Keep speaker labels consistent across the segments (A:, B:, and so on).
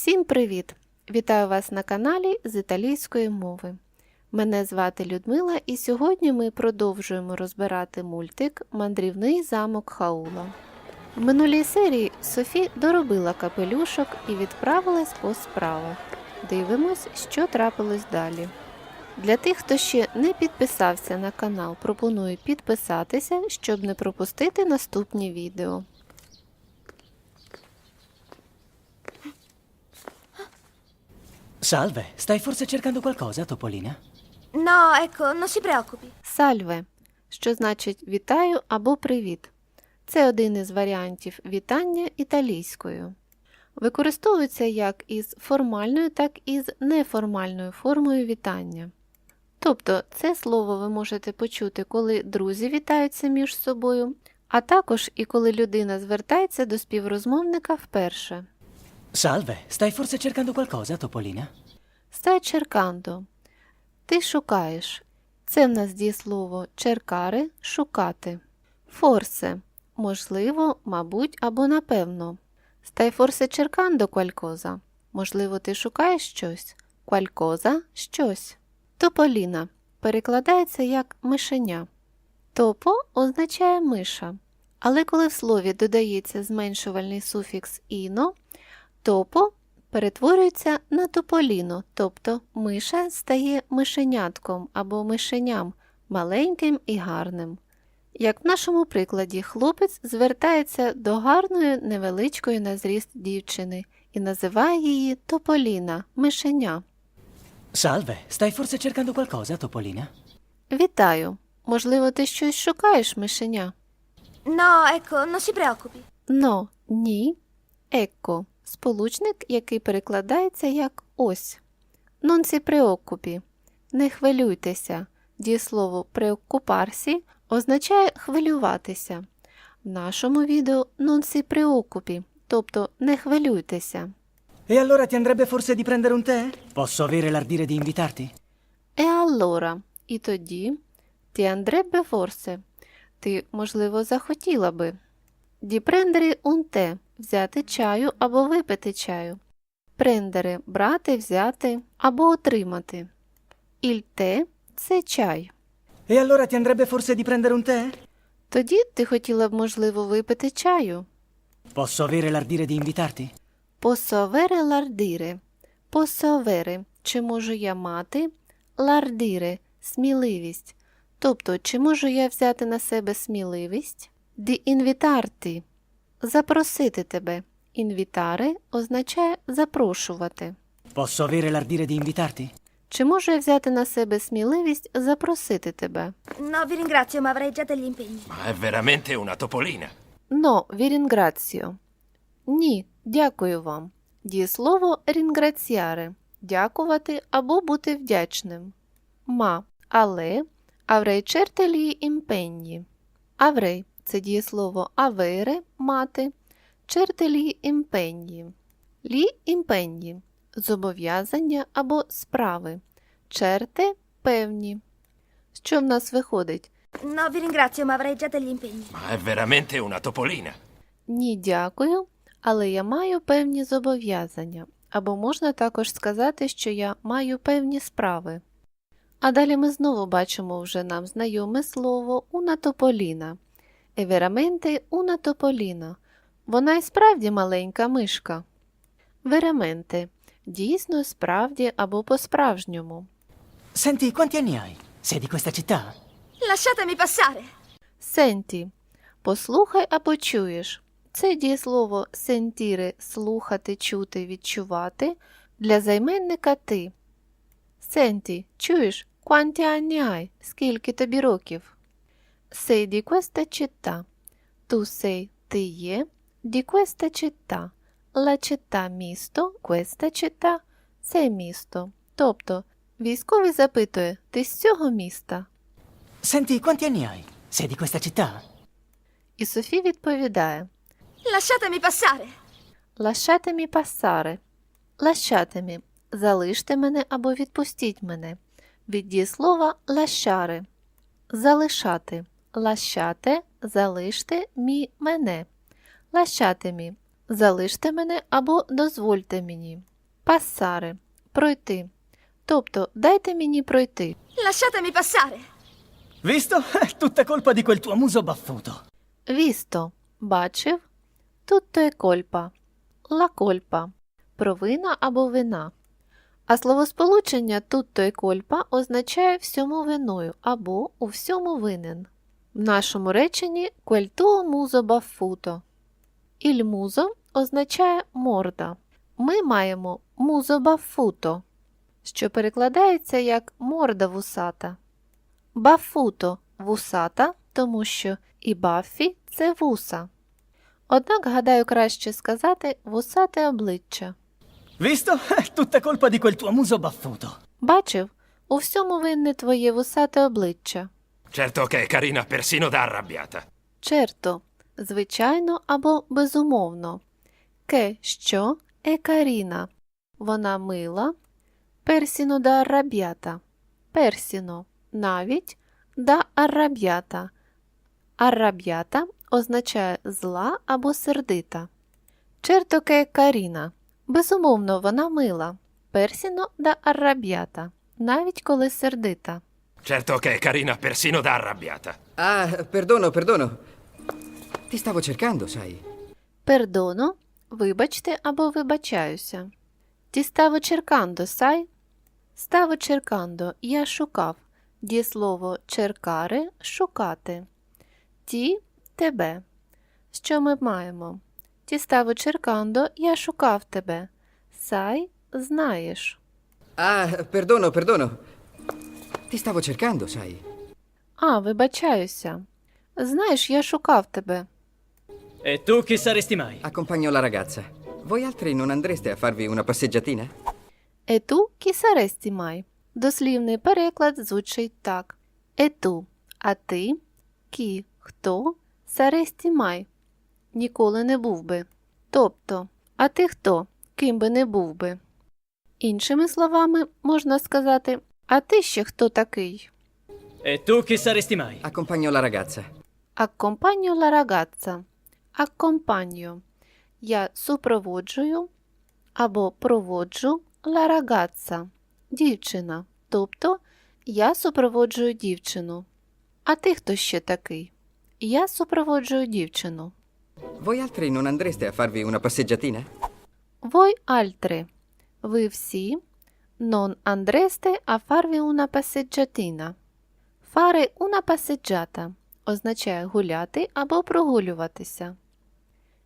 A: Всім привіт! Вітаю вас на каналі з італійської мови. Мене звати Людмила, і сьогодні ми продовжуємо розбирати мультик Мандрівний замок Хаула. В минулій серії Софі доробила капелюшок і відправилась по справах. Дивимось, що трапилось далі. Для тих, хто ще не підписався на канал, пропоную підписатися, щоб не пропустити наступні відео.
B: Salve, stai forse cercando qualcosa, Topolina?
C: No, ecco, non si preoccupi.
A: Сальве, що значить вітаю або привіт. Це один із варіантів вітання італійською. Використовується як із формальною, так і з неформальною формою вітання. Тобто це слово ви можете почути, коли друзі вітаються між собою, а також і коли людина звертається до співрозмовника вперше.
B: Salve, stai forse cercando qualcosa, Topolina?
A: Стай черкандо. Ти шукаєш. Це в нас дієслово черкари шукати. Форсе. Можливо, мабуть або напевно. Стай форсе черкандо qualcosa. Можливо, ти шукаєш щось. Qualcosa – щось. Тополіна перекладається як мишеня. Топо означає миша. Але коли в слові додається зменшувальний суфікс іно, топо перетворюється на тополіно, тобто миша стає мишенятком або мишеням, маленьким і гарним. Як в нашому прикладі, хлопець звертається до гарної невеличкої на зріст дівчини і називає її Тополіна, мишеня.
B: Salve, stai forse cercando qualcosa, Topolina?
A: Вітаю! Можливо, ти щось шукаєш, мишеня?
C: No, ecco, non si preoccupi.
A: Но, ні, екко сполучник, який перекладається як ось. Si preoccupi – не хвилюйтеся. Дієслово preoccuparsi означає хвилюватися. В нашому відео si preoccupi, тобто не хвилюйтеся.
B: E allora ti andrebbe forse di prendere un tè? Posso avere l'ardire di invitarti?
A: E allora, і тоді ti andrebbe forse, ти, можливо, захотіла би. Di prendere un tè – взяти чаю або випити чаю. Prendere – брати, взяти або отримати. Il tè – це чай.
B: E allora ti andrebbe forse di prendere un tè?
A: Тоді ти хотіла б, можливо, випити чаю.
B: Posso avere l'ardire di invitarti?
A: Posso avere l'ardire. Posso avere – чи можу я мати, l'ardire – сміливість. Тобто, чи можу я взяти на себе сміливість? Di invitarti – запросити тебе. Інвітари означає запрошувати.
B: Posso avere l'ardire di invitarti?
A: Чи можу я взяти на себе сміливість запросити тебе?
C: No, vi ringrazio, ma avrei già degli impegni.
D: Ma è veramente una topolina.
A: Но вірінграціо. Ні, дякую вам. Дієслово рінграціаре дякувати або бути вдячним. Ма, але аврей чертелі імпенні. Аврей це дієслово авере мати, чертелі імпенні. Лі імпенні зобов'язання або справи. Черте певні. Що в нас виходить?
C: No, vi ringrazio, ma avrei già degli impegni.
D: Ma è veramente una topolina.
A: Ні, дякую, але я маю певні зобов'язання. Або можна також сказати, що я маю певні справи. А далі ми знову бачимо вже нам знайоме слово «una topolina». «È veramente una topolina». Вона і справді маленька мишка. Вераменте дійсно, справді або по-справжньому.
B: Senti, quanti anni hai? Sei di questa città?
C: Lasciatemi passare.
A: Сенті. Послухай або чуєш. Це дієслово сентіри слухати, чути, відчувати для займенника ти. Сенті, чуєш? Quanti anni hai? Скільки тобі років? Sei di questa città. Tu sei ти є. Di questa città. La città місто, questa città – це місто. Тобто, військовий запитує, ти з цього міста?
B: Senti, quanti anni hai? Sei di questa città?
A: І Софі відповідає
C: Lasciatemi passare.
A: Лашатимі пасаре. Лащатимі. Залиште мене або відпустіть мене. Від дієслова лащари. Залишати. Лащате, залиште мі мене. Лащатимі. Залиште мене або дозвольте мені. Пассаре пройти. Тобто дайте мені пройти.
C: Lasciatemi passare.
B: Visto? È tutta colpa di quel tuo muso baffuto.
A: Вісто бачив. Tutto è colpa. La colpa провина або вина. А словосполучення tutto è colpa означає всьому виною або у всьому винен. В нашому реченні quel muso baffuto. Il muso означає морда. Ми маємо muso baffuto, що перекладається як морда вусата. Бафуто вусата, тому що і баффі це вуса. Однак, гадаю, краще сказати вусате обличчя.
B: Visto? Tutta colpa di quel tuo muso baffuto.
A: Бачив, у всьому винне твоє вусате обличчя.
D: Certo che è carina persino da arrabbiata.
A: Черто, звичайно або безумовно. Ке, що, е каріна. Вона мила. Персіно да арраб'ята. Персіно, навіть да арраб'ята. Арраб'ята означає зла або сердита. Черто ке каріна. Безумовно, вона мила. Персіно да арраб'ята. Навіть коли сердита.
D: Certo che è carina persino da arrabbiata.
E: Ah, perdono, perdono. Ti stavo cercando, sai.
A: Пердоно, вибачте або вибачаюся. Ті ставо черкандо, сай? Ставо черкандо, я шукав. Дієслово черкари шукати. Ті тебе. Що ми маємо? Ті ставо черкандо, я шукав тебе. Сай знаєш.
E: Ah, perdono, perdono. Ti stavo cercando, sai.
A: А, вибачаюся. Знаєш, я шукав тебе.
B: E tu chi saresti mai?
E: Accompagno la ragazza. Voi altri non andreste a farvi una passeggiatina?
A: Ету кісаресті май. Дослівний переклад звучить так. Ету, а ти, кі, хто, саресті май. Ніколи не був би. Тобто, а ти хто, ким би не був би. Іншими словами, можна сказати, а ти ще хто такий?
B: E tu chi saresti mai?
E: Accompagno la ragazza.
A: Аккомпаньо ла рагazza. Аккомпаньо. Я супроводжую або проводжу ла рагazza. Дівчина. Тобто я супроводжую дівчину. А ти хто ще такий? Я супроводжую дівчину.
E: Voi altri non andreste a farvi una passeggiatina?
A: Voi altri. Ви всі non andreste a farvi una passeggiatina. Fare una passeggiata означає гуляти або прогулюватися.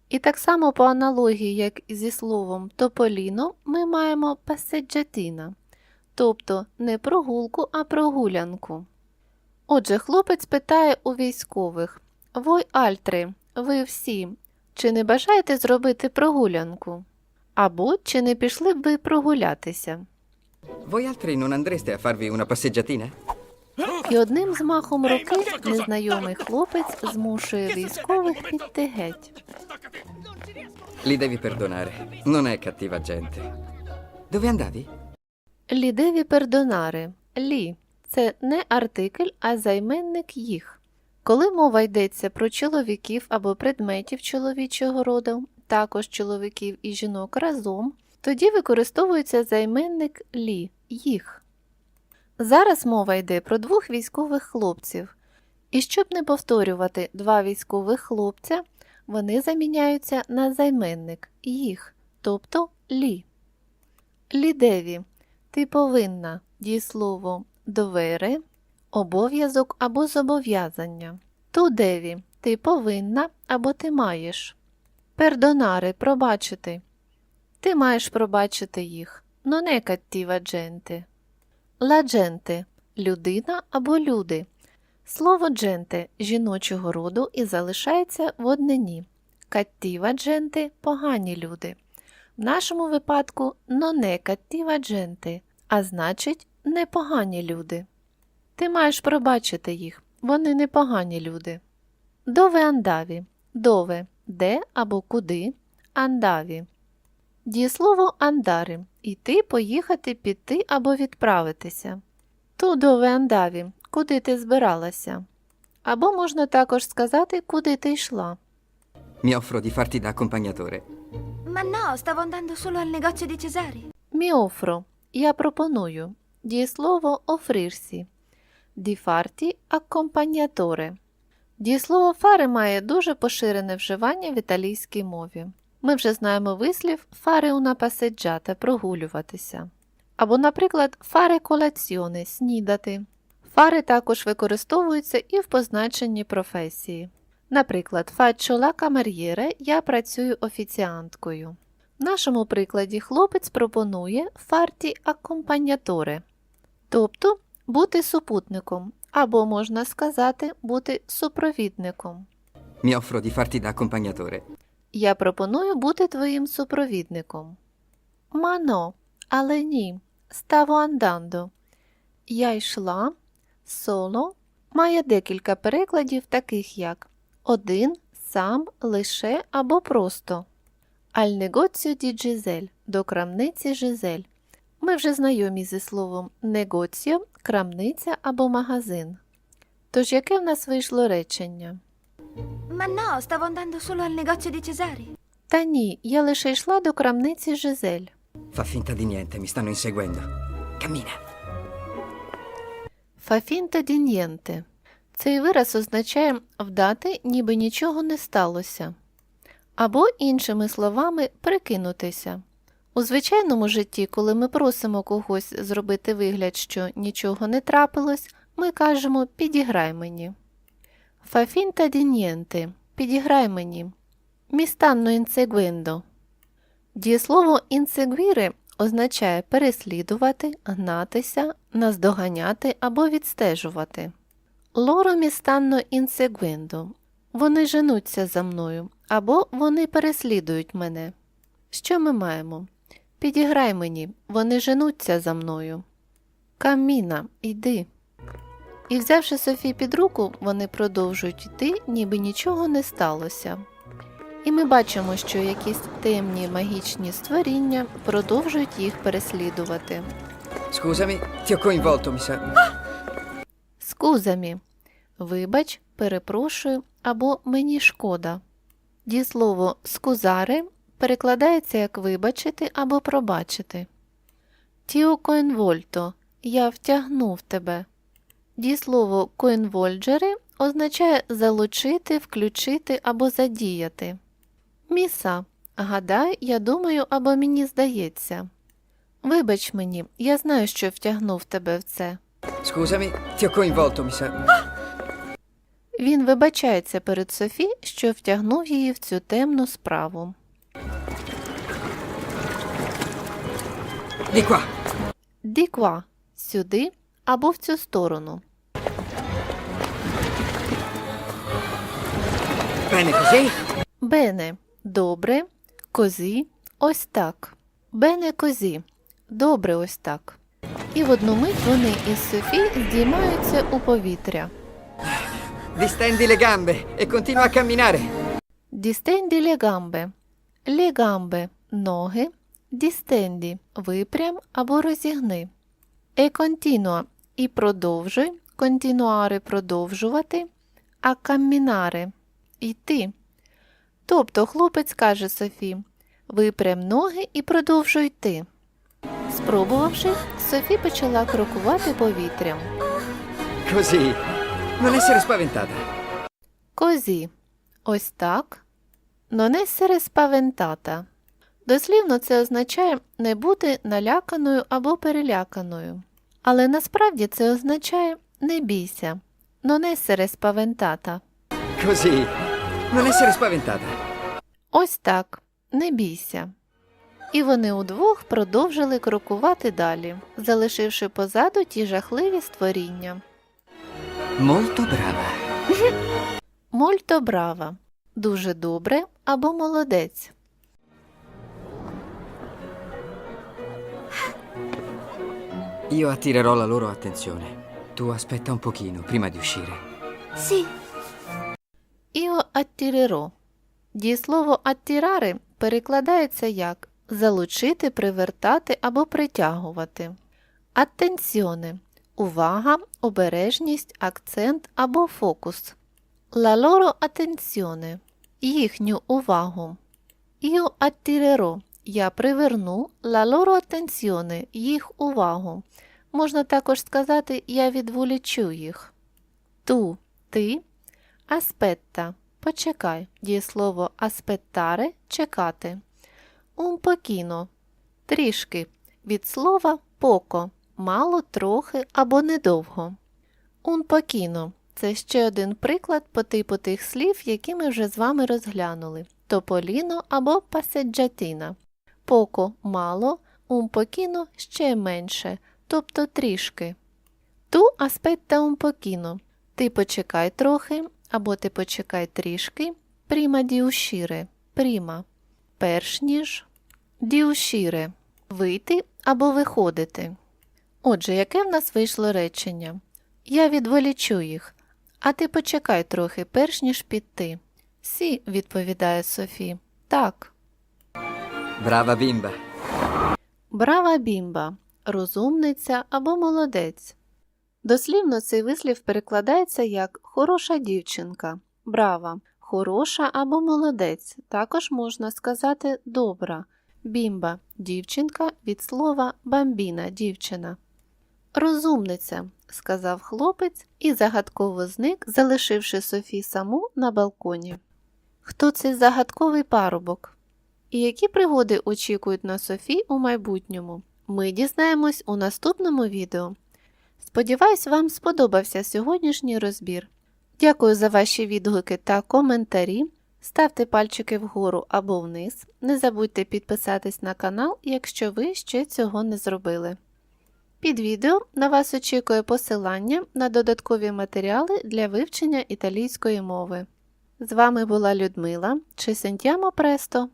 A: І так само по аналогії, як зі словом тополіно, ми маємо passeggiatina, тобто не прогулку, а прогулянку. Отже, хлопець питає у військових Вой альтри, ви всі, чи не бажаєте зробити прогулянку? Або чи не пішли б ви прогулятися?
E: Voi altri non andreste a farvi una passeggiatina?
A: І одним змахом руки незнайомий хлопець змушує військових піти геть.
E: Li devi perdonare. Non è cattiva gente. Dove andavi?
A: Лідеві пердонари. Лі це не артикль, а займенник їх. Коли мова йдеться про чоловіків або предметів чоловічого роду, також чоловіків і жінок разом, тоді використовується займенник лі їх. Зараз мова йде про двох військових хлопців. І щоб не повторювати два військових хлопця, вони заміняються на займенник їх, тобто лі. Лідеві. Ти повинна дієслово довери, обов'язок або зобов'язання. Тудеві. Ти повинна або ти маєш. Пердонари пробачити. Ти маєш пробачити їх. Но не каттіва дженти. Ла дженте людина або люди. Слово дженте жіночого роду і залишається в однині. Каттіва дженти погані люди. В нашому випадку не каттіва дженти, а значить непогані люди. Ти маєш пробачити їх, вони непогані люди. Дове андаві. Дове де або куди. Андаві. Дієслово андари іти, поїхати, піти або відправитися. Ту дове андаві, куди ти збиралася. Або можна також сказати, куди ти йшла.
E: Mi offro di farti da accompagnatore.
C: Ma no, stavo andando solo al negozio di Cesari.
A: Міофро. Я пропоную. Дієслово офрірсі. Діфарті акомпаніаторе. Дієслово фари має дуже поширене вживання в італійській мові. Ми вже знаємо вислів фаре una прогулюватися. Або, наприклад, фаре колаціоне снідати. Фари також використовуються і в позначенні професії. Наприклад, faccio la я працюю офіціанткою. В нашому прикладі хлопець пропонує фарті акомпаніатори, тобто бути супутником, або можна сказати бути супровідником.
E: Mi offro di farti da accompagnatore.
A: Я пропоную бути твоїм супровідником. Мано, але ні, ставо андандо. Я йшла, соло має декілька перекладів, таких як один, сам, лише або просто. Аль негоціо ді Джизель до крамниці Жизель. Ми вже знайомі зі словом негоціо, крамниця або магазин. Тож яке в нас вийшло речення?
C: Ma no, stavo andando solo al negozio di Cesari.
A: Та ні, я лише йшла до крамниці Жизель.
E: Fa finta di niente, mi stanno inseguendo. Cammina.
A: Фафінта дін'єнте. Цей вираз означає вдати, ніби нічого не сталося. Або, іншими словами, прикинутися. У звичайному житті, коли ми просимо когось зробити вигляд, що нічого не трапилось, ми кажемо підіграй мені. Фафінта дін'єнте. Підіграй мені. Містанно інсегвендо. Дієслово інсегвіри означає переслідувати, гнатися, наздоганяти або відстежувати. Лоро містанно інсегвендо. Вони женуться за мною або вони переслідують мене. Що ми маємо? Підіграй мені, вони женуться за мною. Каміна, йди. І взявши Софі під руку, вони продовжують йти, ніби нічого не сталося. І ми бачимо, що якісь темні магічні створіння продовжують їх переслідувати.
E: Sa.
A: Скузамі. Вибач, перепрошую або мені шкода. Дієслово скузари перекладається як вибачити або пробачити. Тіо коенвольто я втягнув тебе. Дієслово коенвольджери означає залучити, включити або задіяти. Міса. Гадай, я думаю, або мені здається. Вибач мені, я знаю, що втягнув тебе в це.
E: Mi sa.
A: Він вибачається перед Софі, що втягнув її в цю темну справу.
E: Qua.
A: Діква сюди або в цю сторону.
E: Bene così.
A: Бене добре, козі ось так. Бене козі добре ось так. І в одну мить вони із Софі здіймаються у повітря.
E: Le gambe e continua a camminare.
A: Дістенді легамбе. Легамбе ноги. Дістенді випрям або розігни. Е контінуа і продовжуй. Контінуари продовжувати. А каммінаре йти. Тобто хлопець каже Софі випрям ноги і продовжуй йти. Спробувавши, Софі почала крокувати повітрям.
E: Non essere spaventata.
A: Козі. Ось так. Non essere spaventata. Дослівно це означає не бути наляканою або переляканою. Але насправді це означає не бійся. Non essere spaventata.
E: Così. Non essere spaventata.
A: Ось так. Не бійся. І вони удвох продовжили крокувати далі, залишивши позаду ті жахливі створіння.
E: Molto brava.
A: Мольто брава. Дуже добре або молодець.
E: Io attirerò la loro attenzione. Tu aspetta un pochino prima di uscire.
C: Sì,
A: Іо аттіреро. Дієслово аттірари перекладається як залучити, привертати або притягувати. Аттенціоне увага, обережність, акцент або фокус. La loro attenzione. їхню увагу. Io attirerò – я приверну la loro attenzione – їх увагу. Можна також сказати я відволічу їх. Ту – ти, аспетта – почекай. Дієслово aspettare – чекати. Un pochino – трішки. Від слова поко – мало, трохи або недовго. Un pochino – це ще один приклад по типу тих слів, які ми вже з вами розглянули. Тополіно або паседжатіна. Поко – мало, un pochino – ще менше, тобто трішки. Ту аспетта un pochino – ти почекай трохи, або ти почекай трішки. Пріма діушіре – пріма. Перш ніж діушіре – вийти або виходити. Отже, яке в нас вийшло речення? Я відволічу їх, а ти почекай трохи, перш ніж піти. Сі, відповідає Софі. Так.
E: Brava bimba.
A: Брава бімба, розумниця або молодець. Дослівно цей вислів перекладається як хороша дівчинка, брава, хороша або молодець. Також можна сказати добра. Бімба дівчинка від слова бамбіна дівчина. Розумниця, сказав хлопець і загадково зник, залишивши Софі саму на балконі. Хто цей загадковий парубок? І які пригоди очікують на Софі у майбутньому? Ми дізнаємось у наступному відео. Сподіваюсь, вам сподобався сьогоднішній розбір. Дякую за ваші відгуки та коментарі. Ставте пальчики вгору або вниз. Не забудьте підписатись на канал, якщо ви ще цього не зробили. Під відео на вас очікує посилання на додаткові матеріали для вивчення італійської мови. З вами була Людмила чи Сентямо Престо.